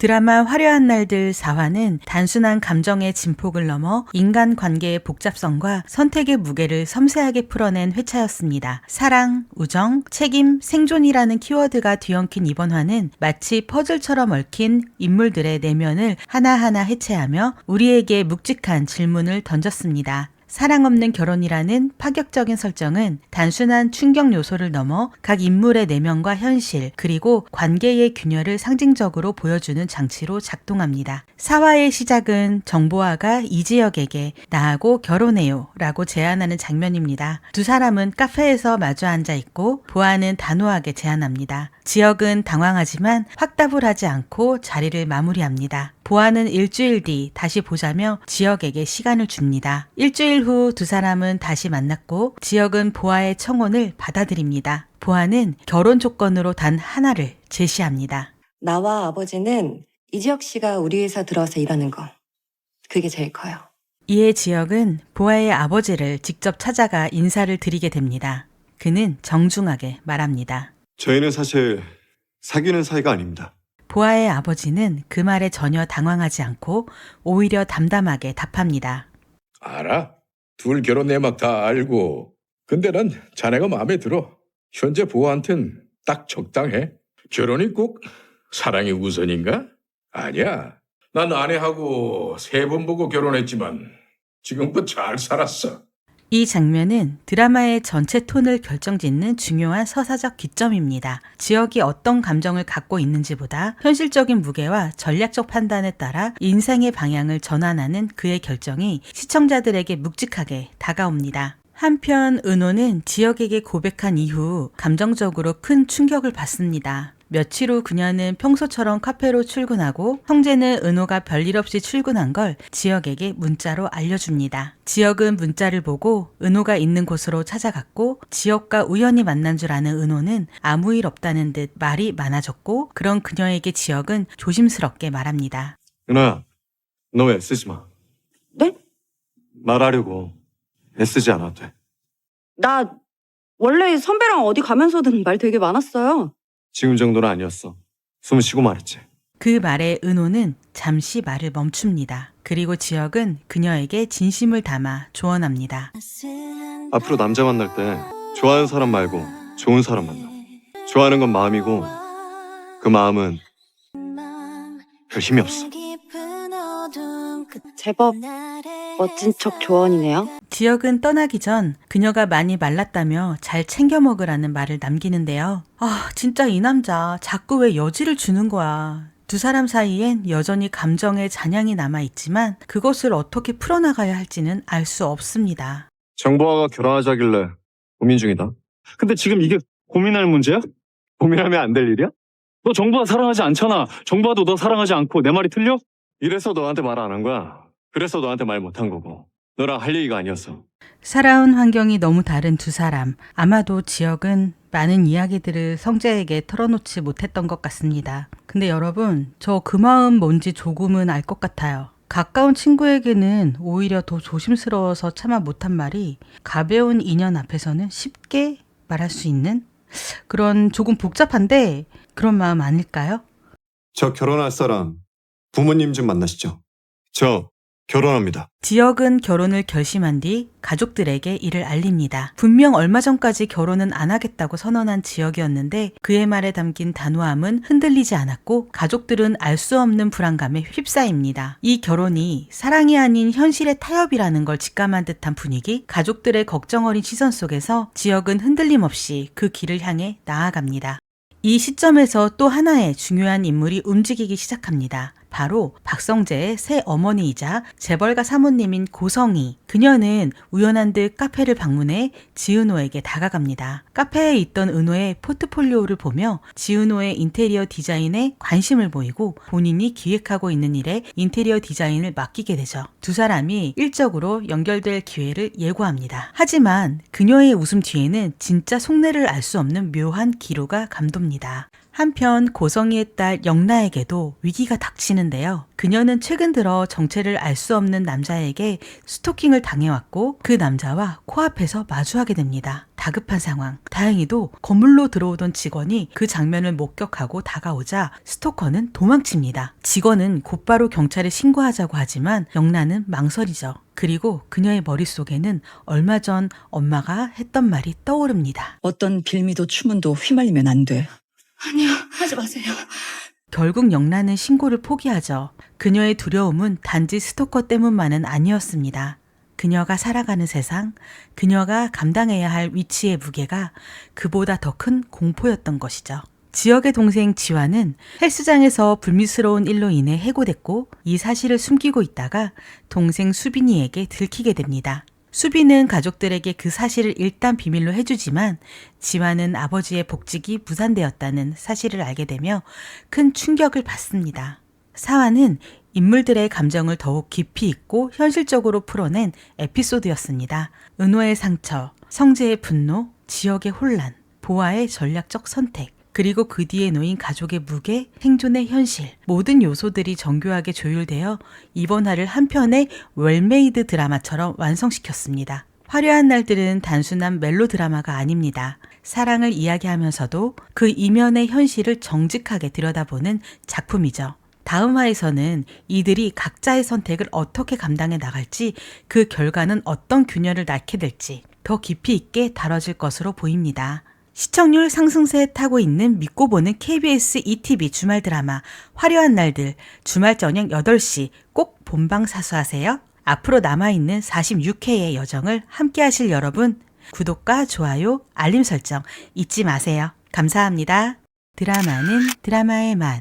드라마 화려한 날들 4화는 단순한 감정의 진폭을 넘어 인간 관계의 복잡성과 선택의 무게를 섬세하게 풀어낸 회차였습니다. 사랑, 우정, 책임, 생존이라는 키워드가 뒤엉킨 이번 화는 마치 퍼즐처럼 얽힌 인물들의 내면을 하나하나 해체하며 우리에게 묵직한 질문을 던졌습니다. 사랑 없는 결혼이라는 파격적인 설정은 단순한 충격 요소를 넘어 각 인물의 내면과 현실, 그리고 관계의 균열을 상징적으로 보여주는 장치로 작동합니다. 사화의 시작은 정보아가 이지혁에게 나하고 결혼해요 라고 제안하는 장면입니다. 두 사람은 카페에서 마주 앉아 있고 보아는 단호하게 제안합니다. 지혁은 당황하지만 확답을 하지 않고 자리를 마무리합니다. 보아는 일주일 뒤 다시 보자며 지혁에게 시간을 줍니다. 일주일 후 두 사람은 다시 만났고 지혁은 보아의 청혼을 받아들입니다. 보아는 결혼 조건으로 단 하나를 제시합니다. 나와 아버지는 이지혁 씨가 우리 회사 들어와서 일하는 거. 그게 제일 커요. 이에 지혁은 보아의 아버지를 직접 찾아가 인사를 드리게 됩니다. 그는 정중하게 말합니다. 저희는 사실 사귀는 사이가 아닙니다. 보아의 아버지는 그 말에 전혀 당황하지 않고 오히려 담담하게 답합니다. 알아. 둘 결혼 내막 다 알고. 근데 난 자네가 마음에 들어. 현재 보아한텐 딱 적당해. 결혼이 꼭 사랑이 우선인가? 아니야. 난 아내하고 세 번 보고 결혼했지만 지금껏 잘 살았어. 이 장면은 드라마의 전체 톤을 결정짓는 중요한 서사적 기점입니다. 지역이 어떤 감정을 갖고 있는지보다 현실적인 무게와 전략적 판단에 따라 인생의 방향을 전환하는 그의 결정이 시청자들에게 묵직하게 다가옵니다. 한편 은호는 지역에게 고백한 이후 감정적으로 큰 충격을 받습니다. 며칠 후 그녀는 평소처럼 카페로 출근하고 형제는 은호가 별일 없이 출근한 걸 지역에게 문자로 알려줍니다. 지역은 문자를 보고 은호가 있는 곳으로 찾아갔고 지역과 우연히 만난 줄 아는 은호는 아무 일 없다는 듯 말이 많아졌고 그런 그녀에게 지역은 조심스럽게 말합니다. 은호야, 너왜 애쓰지 마. 네? 말하려고 애쓰지 않아도 돼. 나 원래 선배랑 어디 가면서든 말 되게 많았어요. 지금 정도는 아니었어. 숨 쉬고 말했지. 그 말에 은호는 잠시 말을 멈춥니다. 그리고 지역은 그녀에게 진심을 담아 조언합니다. 앞으로 남자 만날 때 좋아하는 사람 말고 좋은 사람 만나. 좋아하는 건 마음이고 그 마음은 별 힘이 없어. 제법 멋진 척 조언이네요. 지역은 떠나기 전 그녀가 많이 말랐다며 잘 챙겨 먹으라는 말을 남기는데요. 아, 진짜 이 남자 자꾸 왜 여지를 주는 거야. 두 사람 사이엔 여전히 감정의 잔향이 남아있지만 그것을 어떻게 풀어나가야 할지는 알 수 없습니다. 정보아가 결혼하자길래 고민 중이다. 근데 지금 이게 고민할 문제야? 고민하면 안 될 일이야? 너 정부가 사랑하지 않잖아. 정부도 너 사랑하지 않고 내 말이 틀려? 이래서 너한테 말 안 한 거야. 그래서 너한테 말 못 한 거고. 너랑 할 얘기가 아니었어. 살아온 환경이 너무 다른 두 사람. 아마도 지역은 많은 이야기들을 성재에게 털어놓지 못했던 것 같습니다. 근데 여러분, 저 그 마음 뭔지 조금은 알 것 같아요. 가까운 친구에게는 오히려 더 조심스러워서 참아 못한 말이 가벼운 인연 앞에서는 쉽게 말할 수 있는 그런 조금 복잡한데 그런 마음 아닐까요? 저 결혼할 사람 부모님 좀 만나시죠. 저 결혼합니다. 지역은 결혼을 결심한 뒤 가족들에게 이를 알립니다. 분명 얼마 전까지 결혼은 안 하겠다고 선언한 지역이었는데 그의 말에 담긴 단호함은 흔들리지 않았고 가족들은 알 수 없는 불안감에 휩싸입니다. 이 결혼이 사랑이 아닌 현실의 타협이라는 걸 직감한 듯한 분위기, 가족들의 걱정 어린 시선 속에서 지역은 흔들림 없이 그 길을 향해 나아갑니다. 이 시점에서 또 하나의 중요한 인물이 움직이기 시작합니다. 바로 박성재의 새 어머니이자 재벌가 사모님인 고성희. 그녀는 우연한 듯 카페를 방문해 지은호에게 다가갑니다. 카페에 있던 은호의 포트폴리오를 보며 지은호의 인테리어 디자인에 관심을 보이고 본인이 기획하고 있는 일에 인테리어 디자인을 맡기게 되죠. 두 사람이 일적으로 연결될 기회를 예고합니다. 하지만 그녀의 웃음 뒤에는 진짜 속내를 알 수 없는 묘한 기로가 감돕니다. 한편 고성희의 딸 영나에게도 위기가 닥치는데요. 그녀는 최근 들어 정체를 알 수 없는 남자에게 스토킹을 당해왔고 그 남자와 코앞에서 마주하게 됩니다. 다급한 상황. 다행히도 건물로 들어오던 직원이 그 장면을 목격하고 다가오자 스토커는 도망칩니다. 직원은 곧바로 경찰에 신고하자고 하지만 영란은 망설이죠. 그리고 그녀의 머릿속에는 얼마 전 엄마가 했던 말이 떠오릅니다. 어떤 빌미도 추문도 휘말리면 안 돼. 아니요, 하지 마세요. 결국 영란은 신고를 포기하죠. 그녀의 두려움은 단지 스토커 때문만은 아니었습니다. 그녀가 살아가는 세상, 그녀가 감당해야 할 위치의 무게가 그보다 더 큰 공포였던 것이죠. 지역의 동생 지화는 헬스장에서 불미스러운 일로 인해 해고됐고 이 사실을 숨기고 있다가 동생 수빈이에게 들키게 됩니다. 수빈은 가족들에게 그 사실을 일단 비밀로 해주지만 지화는 아버지의 복직이 무산되었다는 사실을 알게 되며 큰 충격을 받습니다. 사화는 인물들의 감정을 더욱 깊이 있고 현실적으로 풀어낸 에피소드였습니다. 은호의 상처, 성재의 분노, 지역의 혼란, 보아의 전략적 선택, 그리고 그 뒤에 놓인 가족의 무게, 생존의 현실, 모든 요소들이 정교하게 조율되어 이번 화를 한 편의 웰메이드 드라마처럼 완성시켰습니다. 화려한 날들은 단순한 멜로 드라마가 아닙니다. 사랑을 이야기하면서도 그 이면의 현실을 정직하게 들여다보는 작품이죠. 다음 화에서는 이들이 각자의 선택을 어떻게 감당해 나갈지 그 결과는 어떤 균열을 낳게 될지 더 깊이 있게 다뤄질 것으로 보입니다. 시청률 상승세에 타고 있는 믿고 보는 KBS ETV 주말 드라마 화려한 날들 주말 저녁 8시 꼭 본방 사수하세요. 앞으로 남아있는 46회의 여정을 함께 하실 여러분 구독과 좋아요, 알림 설정 잊지 마세요. 감사합니다. 드라마는 드라마의 맛